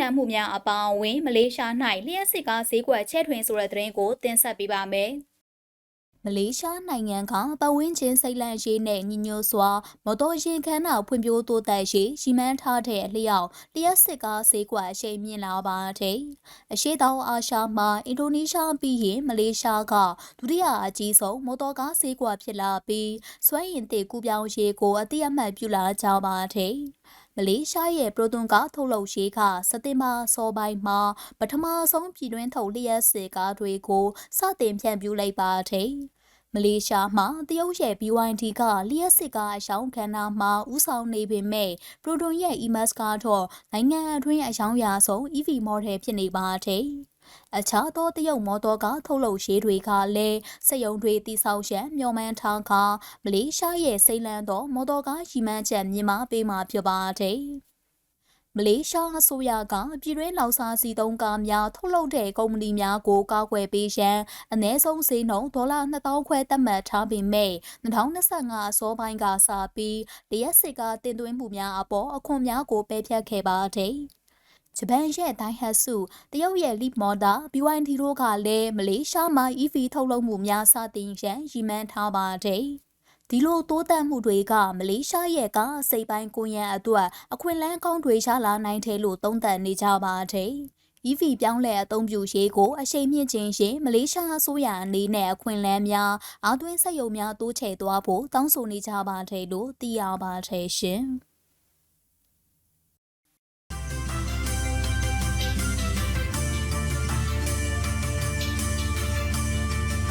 နှံမှုများအပါအဝင်မလေးရှား၌လျှက်စစ်ကားဈေးကွက်ချဲ့ထွင်ဆိုတဲ့သတင်းကိုတင်ဆက်ပေးပါမယ်။မလေးရှားနိုင်ငံကပတ်ဝန်းကျင်စိတ်လန့်ရေးနဲ့ညီညွတ်စွာမော်တော်ယာဉ်ခန်းတော်ဖွံ့ဖြိုးတိုးတက်ရေးရှိမှန်းထားတဲ့အလျောက်လျှက်စစ်ကားဈေးကွက်အရှိန်မြင့်လာပါတယ်။အရှိတောင်အာရှမှာအင်ဒိုနီးရှားပြီးရင်မလေးရှားကဒုတိယအကြီးဆုံးမော်တော်ကားဈေးကွက်ဖြစ်လာပြီးစွမ်းရင်တစ်ကူပြောင်းရေးကိုအတိအမှတ်ပြုလာကြပါတယ်။ မလေးရှားရဲ့ပရိုတွန်ကားထုတ်လုပ်ရေးကစက်တင်ဘာစောပိုင်းမှာပထမဆုံးပြည်တွင်းထုတ်လျှက်စစ်ကားတွေကိုစတင်ဖြန့်ဖြူးလိုက်ပါတယ်။မလေးရှားမှာတရုတ်ရဲ့ BYD ကလျှက်စစ်ကားအယောင်ခန္ဓာမှာဥဆောင်နေပေမဲ့ပရိုတွန်ရဲ့ EMAS ကတော့နိုင်ငံအတွင်းအယောင်ရာဆုံး EV model ဖြစ်နေပါတယ်။ အခြားသောတရုတ်မော်တော်ကားထုတ်လုပ်ရေးတွေကလည်းစက်ရုံတွေတိစောက်ရန်မျှော်မှန်းထားကမလေးရှားရဲ့စိတ်လန်းသောမော်တော်ကားရီမန်းချက်မြင်မာပေးမှာဖြစ်ပါတယ်။မလေးရှားအစိုးရကပြည်တွင်းလောက်စားစီသုံးကားများထုတ်လုပ်တဲ့ကုမ္ပဏီများကိုကာကွယ်ပေးရန်အ ਨੇ ဆုံးဈေးနှုန်းဒေါ်လာ2000ခွဲသတ်မှတ်ထားပေမဲ့2025အစောပိုင်းကစပြီးလျှက်စစ်ကားတင်သွင်းမှုများအပေါ်အခွန်များကိုပယ်ဖျက်ခဲ့ပါတယ်။ ဂျပန်ရဲ့ဒိုင်ဟတ်စုတရုတ်ရဲ့ Leap Motor BYD တို့ကလည်းမလေးရှားမှာ EV ထုတ်လုပ်မှုများစတင်ရန်ရည်မှန်းထားပါတယ်။ဒီလိုတိုးတက်မှုတွေကမလေးရှားရဲ့ကစိတ်ပိုင်းကိုရန်အတွက်အခွင့်အလမ်းကောင်းတွေရလာနိုင်တယ်လို့သုံးသပ်နေကြပါတယ်။ EV ပြောင်းလဲအသုံးပြုရေးကိုအရှိန်မြင့်ခြင်းရှင်မလေးရှားအစိုးရအနေနဲ့အခွင့်အလမ်းများအာသွင်းစက်ရုံများတိုးချဲ့သွားဖို့တောင်းဆိုနေကြပါတယ်လို့သိရပါတယ်ရှင်။